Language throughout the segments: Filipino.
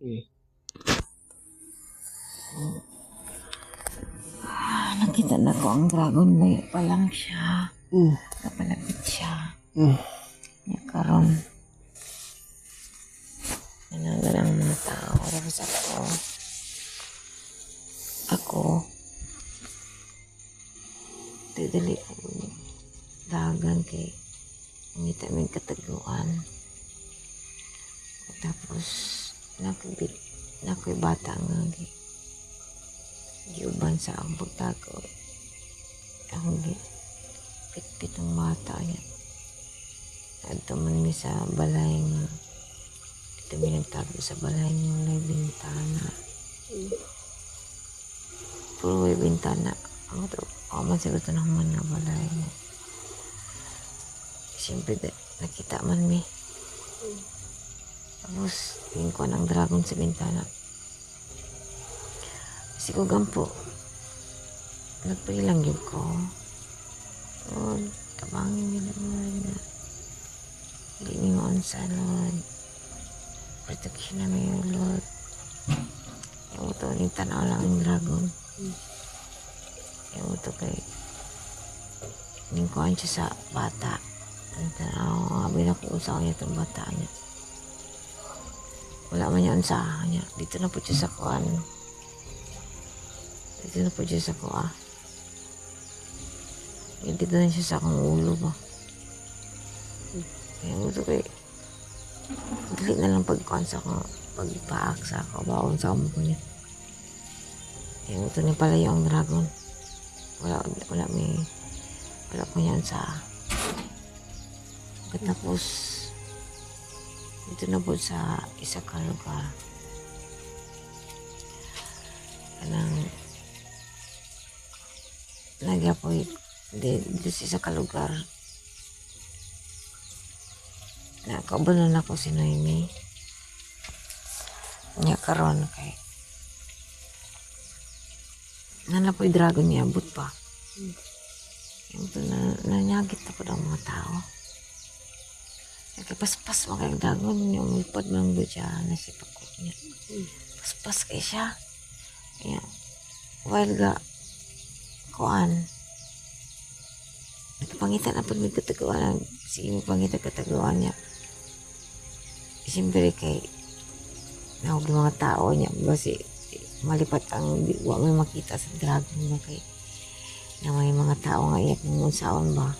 Eh. Ah, nakita na ko ang dragon layo pa lang siya. Mm. Kapalapit siya. Mm. Niya karon. Nanagal ang mga tao. Tapos ako. Ako. Tidali ko. Dagan kay ngita may kataguan. Tapos nakoy bata nga gi giuban sa ang pagtago. Ang gi pitpit ang bata niya. Adto man mi sa balay nga. Dito mi nagtago sa balay nga walay bintana. Puro may bintana. Ang to, ako man siguro ito naman nga balay nga. Siyempre, nakita man mi. Tapos, tingin ko ng dragon sa bintana. Kasi ko gampo. Nagpray lang yun ko. Lord na. Hindi niyo mo unsa Lord. Protection na may Lord. Yung ito, ni tanaw lang ang dragon. Yung ito kay Ning kuhan siya sa bata. Ang tanaw, abi na kung sa kanya itong bata niya. Wala man niya unsa niya. Dito na po siya sa kuhan. Dito na po siya sa kuha. Dito na siya sa akong ulo ba. Kaya mo ito kay dili na lang pagkuhan sa akong pagpaak sa ako. Bawang sa ko niya. Kaya mo ito ni pala yung dragon. Wala, wala may wala ko yan sa Pagkatapos dito na po sa isa ka lugar. Kanang nagya po di, dito sa isa ka lugar. Nakabalan ako si Noemi. Nya karon kay Nana po yung dragon niya, abot pa. Yung ito na, nanyagit ako ng mga tao. Kaya paspas mo kayong dragon, yung ulpad ng siya na si Pakot niya. Paspas kay siya. Kaya, while ga, kuan, nagpangitan na po may katagawan, sige may pangitan katagawan niya. Siyempre kay, nawag yung mga tao niya, kasi malipat ang di- wa may makita sa dragon ba kay na may mga tao nga iyak ng unsaon ba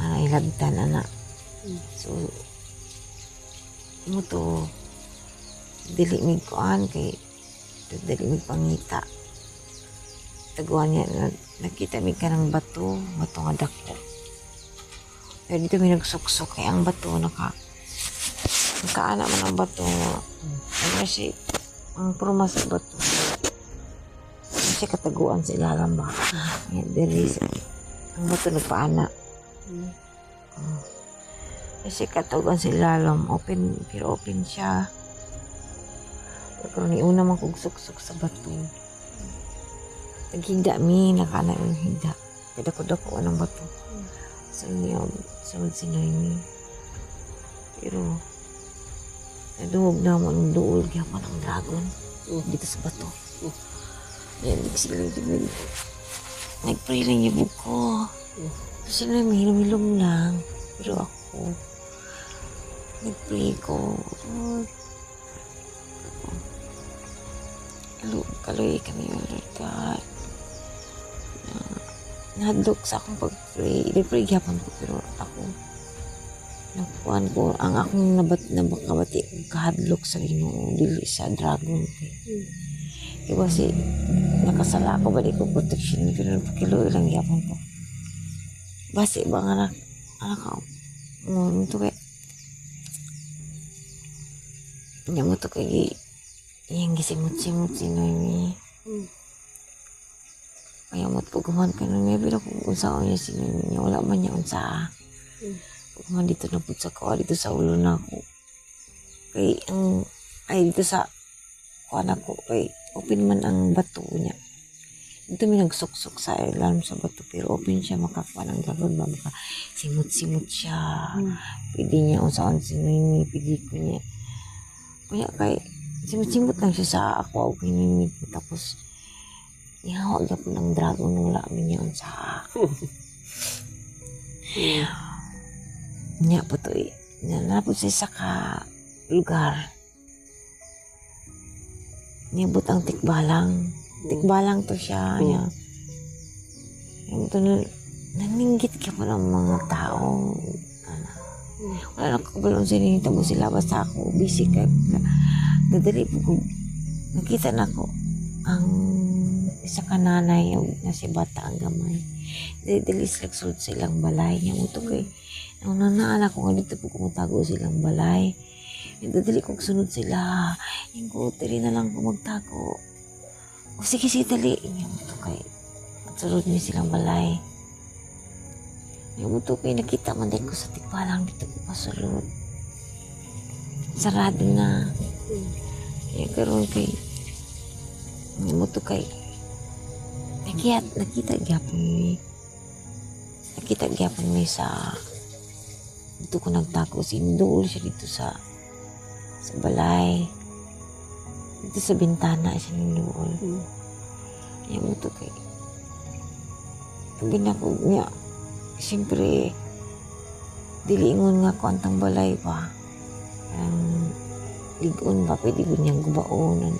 ana ilabtan ana so mo to dili mig kuan kay dili mig pangita. Taguan niya na, nakita mi kanang bato bato nga dako kaya dito may nagsuksok kay ang bato naka nakaana man ang bato ano si ang purma sa bato. Ano siya kataguan sa ilalim ba yan diri sa ang bato nagpaana Oh. Kasi kataguan sa ilalim open pero open siya. Pero ni una man kog suksok sa bato. Naghinda mi nakana yung hinda kada ko dako anong bato? Sa niya sunod si Noemi pero naduhog na mo ang duol gyapon ang dragon. Dito sa bato. Yan nagsilig nagpray lang yung buko kasi na hilom-hilom lang pero ako nagpray ko Lord kami, Lord God. Na, sa akong pag-pray. I-pray ko, pero ako, nakuhan ko, ang akong nabat, nabakabati, kahadlok sa ginoo, dili sa dragon. Kaya kasi, nakasala ko ba di ko protection, pero napakiloy lang gyapon ko. Basi ba nga anak, anak ko, mo, ito kay, niya mo to kay, yung gisimot-simot si Noemi. Kaya mo't puguman ka nun, maybe na kung unsaon niya si Noemi niya, wala man niya unsa. Puguman dito na po sa kuha, dito sa ulo na ako. Kay, ang, ay dito sa, kuha na ko, kay, open man ang bato niya. May nagsuksok sa ilalim sa bato, pero open siya, makakuha ng dragon ba, maka simot-simot siya. Pwede niya unsaon si Noemi, pwede ko niya. Kaya kay, simot-simot lang siya sa ako, ako kinimit ko. Tapos, ihawag po ng dragon ng lamin niya sa niya po to eh. Siya sa ka lugar. Niyabot ang tikbalang. Tikbalang to siya. Mm. Yung to na, naninggit ka po ng mga tao. Ano, wala na kabalong sininita mo sila basta ako busy ka. Dadali po ko. Nakita na ko ang isa ka nanay yung na si bata ang gamay. Dadali sila sulod silang balay. Niya mo to kay ang nanaala ko nga dito po kumatago silang balay. Dadali kong sunod sila. Yung ko, na lang ko magtago. O sige, sige, dali. Niya mo to kay sunod niya silang balay. Yung mo to kay nakita man din ko sa tikbalang dito ko pasulod. Sarado na. Kaya karoon kay yung mo to kay nakita, nakita gyapon mi. Nakita gyapon mi sa dito ko nagtago. Sindool siya dito sa sa balay. Dito sa bintana siya nindool. Mm. Yung mo to kay ginako niya. Siyempre, dilingon nga ko antang balay pa. Ang ligon ba, pwede ko niyang gubaon.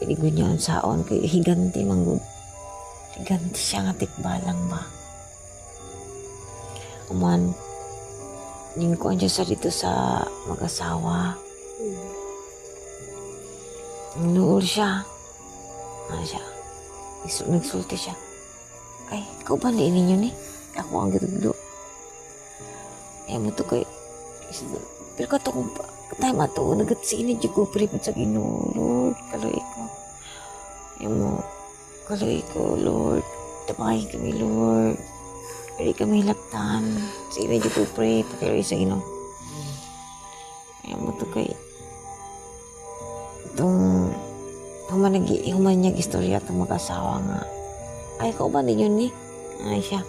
Pwede ko niyang saon. Kay higanti manggod. Higanti siya nga tikbalang ba. Uman, yung ko siya sa dito sa mag-asawa. Nuol siya. Ano siya? Nagsul- Nagsulti siya. Ay, ikaw ba ni ninyo ni? Ako ang gitugdo. Eh, mo to kay... Pero ka to kung pa... Time ato, nagatsini dyan ko pripot sa Ginoo, Lord. Kaloy ko. Yung mo, kaloy ko, Lord. Tabahin kami, Lord. Pwede kami hilaptan. Sige dyan ko pray, pakiloy sa Ginoo. Ayaw mo to kay... Itong... Human nag human niya istorya itong mag-asawa nga. Ay, ikaw ba ninyo ni? Ay, siya.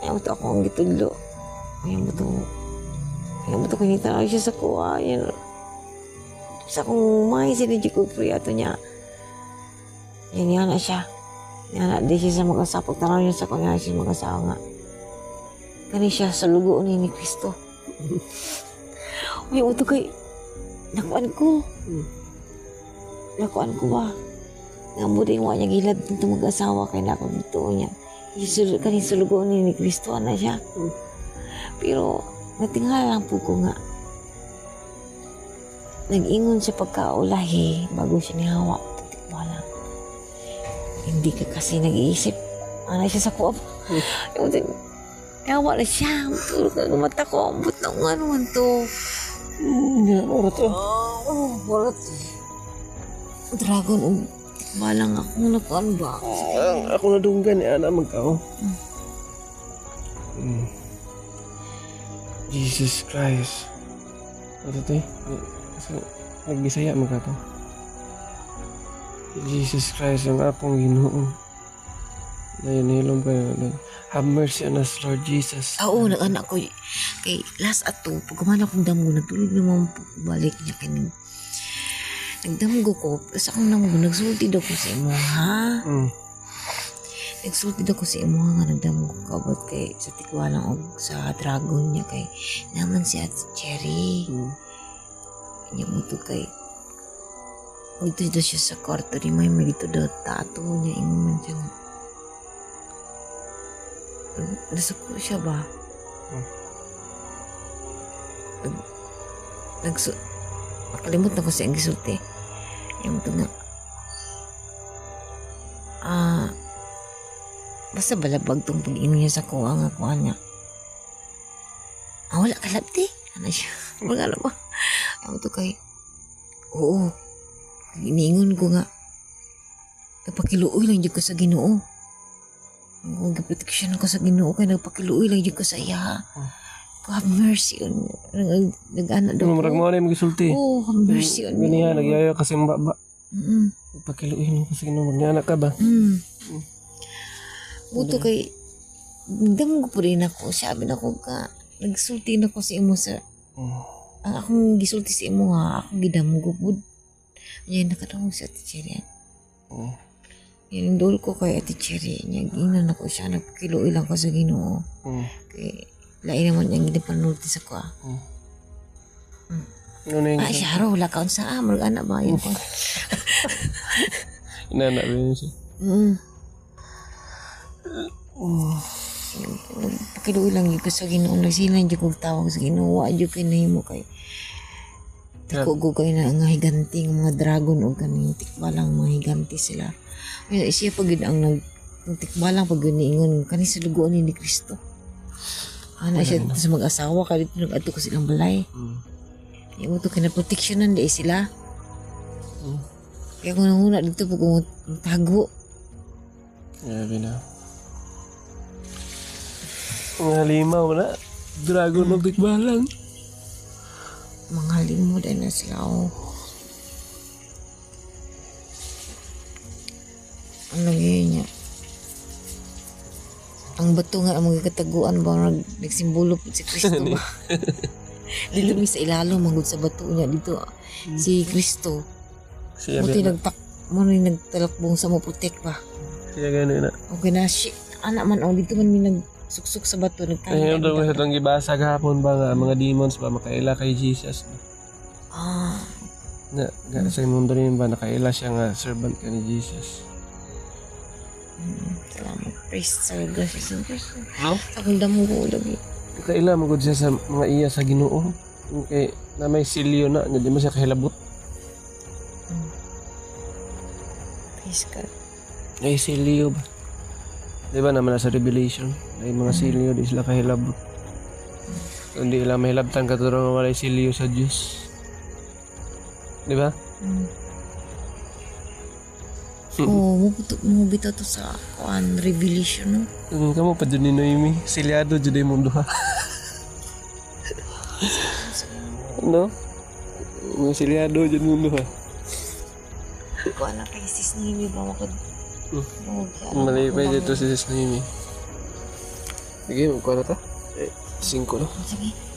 Ayaw mo to ako ang gitudlo. Ayaw mo to. Ayaw mo to kinita na siya sa kuha. Yan. Sa kung may sinidyo ko free ato niya. Yan yan na siya. Yan na, di siya sa mag-asapag. Tanaw niya sa kanya siya mag-asawa nga. Kani siya sa lugo ni ni Kristo. Ayaw mo to kay... Nakuan ko. Mm. Nakuan ko ba? nga mo din niya gilad dito mag-asawa kay na ako dito niya. Isul kani sulugo ni ni Kristo na siya. Pero natingala lang po ko nga. Nag-ingon siya pagkaulahi bago siya nihawa. Wala. Hindi ka kasi nag-iisip. Ano siya sa kuwap. Mm. Din, Yawa na siya. Tulog na mata ko. Ambot na nga naman to. Hindi na oras to. Oh, balat. Dragon, um, balang ako na kuan ba? Ah, ako na dunggan ni Ana magkao. Mm. Jesus Christ. Ano to eh? So, nagbisaya mo ka to. Jesus Christ, ang akong ginoo. Dayon hilom ka na. Have mercy on us, Lord Jesus. Oo, nag-anak ko. Kay last ato, pag kumana kong damo, nagtulog naman balik niya kaning Nagdamgo ko, tapos akong namugo, nagsulti daw ko sa imo, ha? Mm. Nagsulti daw ko sa imo, nga nagdamgo ko kabot kay sa tikwalang og sa dragon niya kay naman si Ate Cherry. Mm. Niya mo to kay Dito daw siya sa kwarto ni may may dito daw tato niya ingon man siya. Nasuko siya ba? Hmm. Nag, nagsu... Makalimot na ko siya ang gisulti. Yung nga. Ah... basta balabag tong pag-ino niya sa kuha nga kuha niya. Ah, wala ka labti. Ano siya? Wala na ba? Ang ito kay... Oo. Iniingon ko nga. Nagpakiluoy lang dyan ko sa ginoo. Ang protection ko sa ginoo kay nagpakiluoy lang dyan ko sa iya. Hmm. Ko have mercy on nag nag-ana daw marag mo ko. na yung gisulti. Oh, have mercy on me. Ganiya, nagyaya kasi ang baba. Mm. Pakiluin mo kasi ginoo. Magnianak ka ba? Mm. Buto kay damgo po rin ako. Sabi na ko ka nagsulti na ko sa imo sa Mm. ang akong gisulti sa imo ha, akong gidamgo pud. Yan nakatawag sa Ate Cherry. Oh. Yan dol ko kay Ate Cherry. Niya ginan ako siya nagkilo ilang ko sa Ginoo. Mm. Kay lain naman yung ginipanulti sa ko. ah. Ano na yung Ah, siya raw, wala kaon sa amor, anak ba yun? inana ba yun siya? Mm. Mm. Pakiluoy lang yun ko sa Ginoo. Nagsilan dyan kong tawag sa Ginoo. Wa dyan kayo nahimo kay. Tako ko kayo na nga higanti ng mga dragon o kaning tikbalang mga higanti sila. Ayun, siya pag yun ang nag ang tikbalang pag yun niingon kani sa lugoon ni Kristo. Ana siya sa mag-asawa ka dito nag-ato ko silang balay. Mm. Yung mo to kinaproteksyonan di sila. Mm. Kaya kung nanguna dito pag tago. Grabe na. Ang halimaw na. Dragon ng tikbalang. Mga limo dahil na sila oh. Ang lagay niya. Ang bato nga ang mga kataguan ba nag nagsimbolo po si Kristo ba? dito mi sa ilalo manggod sa bato niya dito si Kristo. Siya Buti nagtak mo ni nagtalakbong sa mo protect ba. Siya gano'n na. Okay na shit. Anak man oh dito man mi nagsuksok sa bato Ay, yung daw sa itong gibasa gahapon ba nga, mga demons ba, makaila kay Jesus. Ah, Na, nga sa mundo rin ba, nakaila siya nga, servant ka ni Jesus. Mm, salamat. Praise sa God. Jesus. No? Akong damo ko lagi. Kaila, magod siya sa mga iya sa ginoo. Okay, na may silyo na, nga di mo siya kahilabot. Praise God. Ay, silyo ba? Di ba naman nasa Revelation? Ay, mga silyo, di sila kahilabot. So, hindi lang mahilabtan katulong nga walay silyo sa Diyos. Di ba? Mm. Oo, mo mo bitaw to sa kuan revelation no. Ang kamo pa dyan ni Noemi, silyado dyan yung mundo ha. no? Mga silyado yung mundo ha. Kuan na kay sis ni Mimi ba makod. Hmm. Malipay dito si Sis Noemi. Sige, magkuha na ta. Eh, 5 na. Sige.